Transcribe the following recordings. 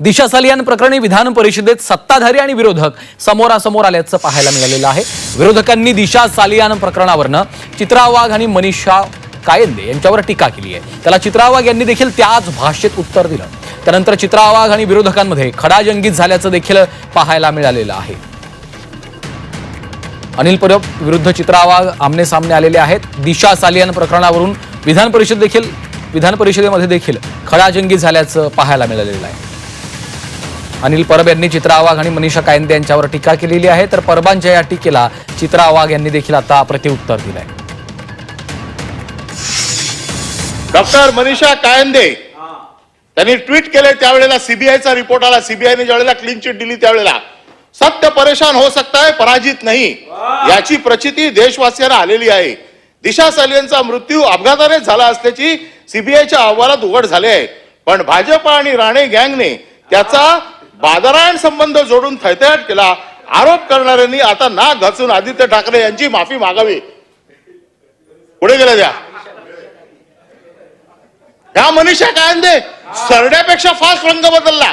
दिशा सालियान प्रकरणी विधान परिषदेत सत्ताधारी आणि विरोधक समोरासमोर आल्याचं पाहायला मिळालेलं आहे. विरोधकांनी दिशा सालियान प्रकरणावरनं चित्रा वाघ आणि मनीषा कायंदे यांच्यावर टीका केली आहे. त्याला चित्रा वाघ यांनी देखील त्याच भाषेत उत्तर दिलं. त्यानंतर चित्रा वाघ आणि विरोधकांमध्ये खडाजंगीत झाल्याचं देखील पाहायला मिळालेलं आहे. अनिल परब विरुद्ध चित्रा वाघ आमने सामने आलेले आहेत. दिशा सालियान प्रकरणावरून विधान परिषद देखील विधान परिषदेमध्ये देखील खडाजंगी झाल्याचं पाहायला मिळालेलं आहे. अनिल परब यांनी चित्रा वाघ आणि मनीषा कायंदे यांच्यावर टीका केलेली आहे. तर परबांच्या या टीकेला चित्रा वाघ यांनी देखील आता प्रत्युत्तर दिलंय. डॉक्टर मनीषा कायंदे त्यांनी ट्विट केले त्यावेळेला सीबीआयचा रिपोर्ट आला. सीबीआयने ज्यावेळेला क्लीन चिट दिली त्यावेळेला. सत्य परेशान हो सकता है पराजित नाही. याची प्रचिती देशवासियांना आलेली आहे. दिशा सालियनचा मृत्यू अपघाताने झाला असल्याची सीबीआयच्या अहवालात उघड झाले आहे. पण भाजप आणि राणे गँगने त्याचा बाजारायण संबंध जोडून थैथयाट केला. आरोप करणाऱ्यांनी आता ना घासून आदित्य ठाकरे यांची माफी मागावी. पुढे गेल्या द्या. ह्या मनीषा कायंदे सरड्यापेक्षा फास्ट रंग बदलला.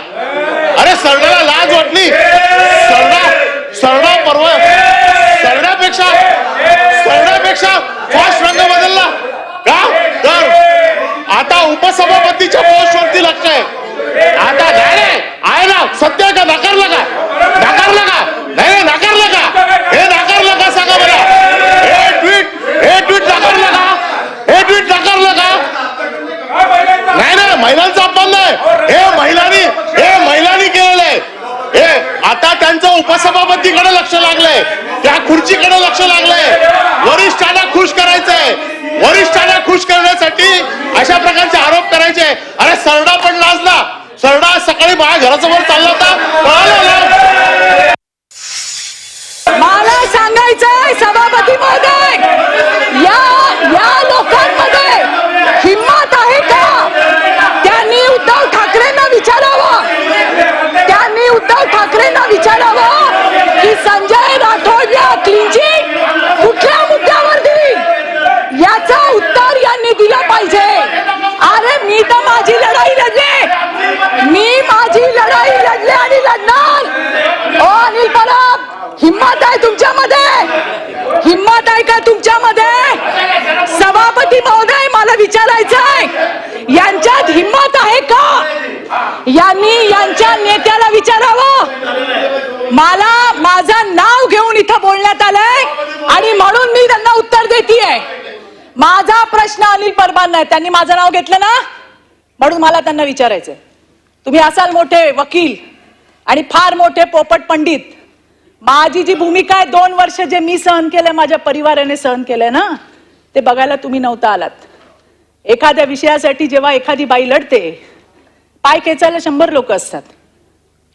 अरे सरड्याला लाज वाटली. सरडा सरडा परवा सरड्यापेक्षा सरड्यापेक्षा फास्ट रंग बदलला का तर आता उपसभापतीच्या पोस्ट वरती लक्ष आहे आता नाही नाही, आहे ना सत्य आहे का नाकारलं का नाकारलं का नाही नाही, नाकारलं का हे नाकारलं का सांगा मला हे ट्विट हे ट्विट नाकारलं का हे ट्विट नाकारलं का नाही नाही महिलांचा अपमान नाही हे महिलांनी हे महिलांनी केलेलं आहे हे आता त्यांचं उपसभापतीकडे लक्ष लागलंय त्या खुर्चीकडे लक्ष लागलंय. वरिष्ठांना खुश करायचंय. वरिष्ठांना खुश करण्यासाठी अशा प्रकारचे आरोप करायचे. अरे सरडा पण लाजला सरडा आज सकाळी माझ्या घरासमोर चालला होता. मला सांगायचं सभापती महोदय या या लोकांमध्ये हिंमत आहे का त्यांनी उद्धव ठाकरेंना विचारावं त्यांनी उद्धव ठाकरेंना विचारावं की संजय राठोड या क्लीनचिट कुठल्या मुद्द्यावर दिली याचं उत्तर यांनी दिलं पाहिजे अरे मी तर माझी लढाई लढले मी माझी लढाई लढले आणि लढणार ओ अनिल परब हिम्मत आहे तुमच्यामध्ये. हिम्मत आहे का तुमच्यामध्ये? सभापती महोदय मला विचारायचं आहे. यांच्यात हिम्मत आहे का? यांनी यांच्या नेत्याला विचारावं. मला माझं नाव घेऊन इथं बोलण्यात आलंय आणि म्हणून मी त्यांना उत्तर देतीये. माझा प्रश्न अनिल परबांना आहे. त्यांनी माझं नाव घेतलं ना? म्हणून मला त्यांना विचारायचंय. तुम्ही असाल मोठे वकील आणि फार मोठे पोपट पंडित. माझी जी भूमिका आहे. दोन वर्ष जे मी सहन केलंय माझ्या परिवाराने सहन केलंय ना? ते बघायला तुम्ही नव्हता आलात. एखाद्या विषयासाठी जेव्हा एखादी बाई लढते पाय खेचायला शंभर लोक असतात.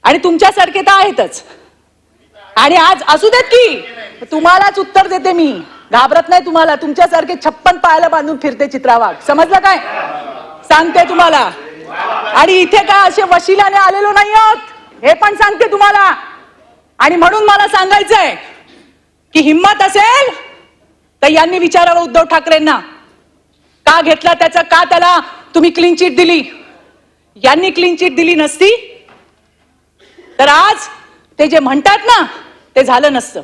आणि तुमच्यासारखे तर आहेतच. आणि आज असू देत की तुम्हालाच उत्तर देते मी. घाबरत नाही तुम्हाला. तुमच्यासारखे छप्पन पायाला बांधून फिरते चित्रावाग समजलं काय? सांगते तुम्हाला. आणि इथे काय असे वशिलाने आलेलो नाही आहोत हे पण सांगते तुम्हाला. आणि म्हणून मला सांगायचंय की हिंमत असेल तर यांनी विचारावं उद्धव ठाकरेंना. का घेतला त्याचा? का त्याला तुम्ही क्लीन चिट दिली? यांनी क्लीन चिट दिली नसती तर आज ते जे म्हणतात ना ते झालं नसतं.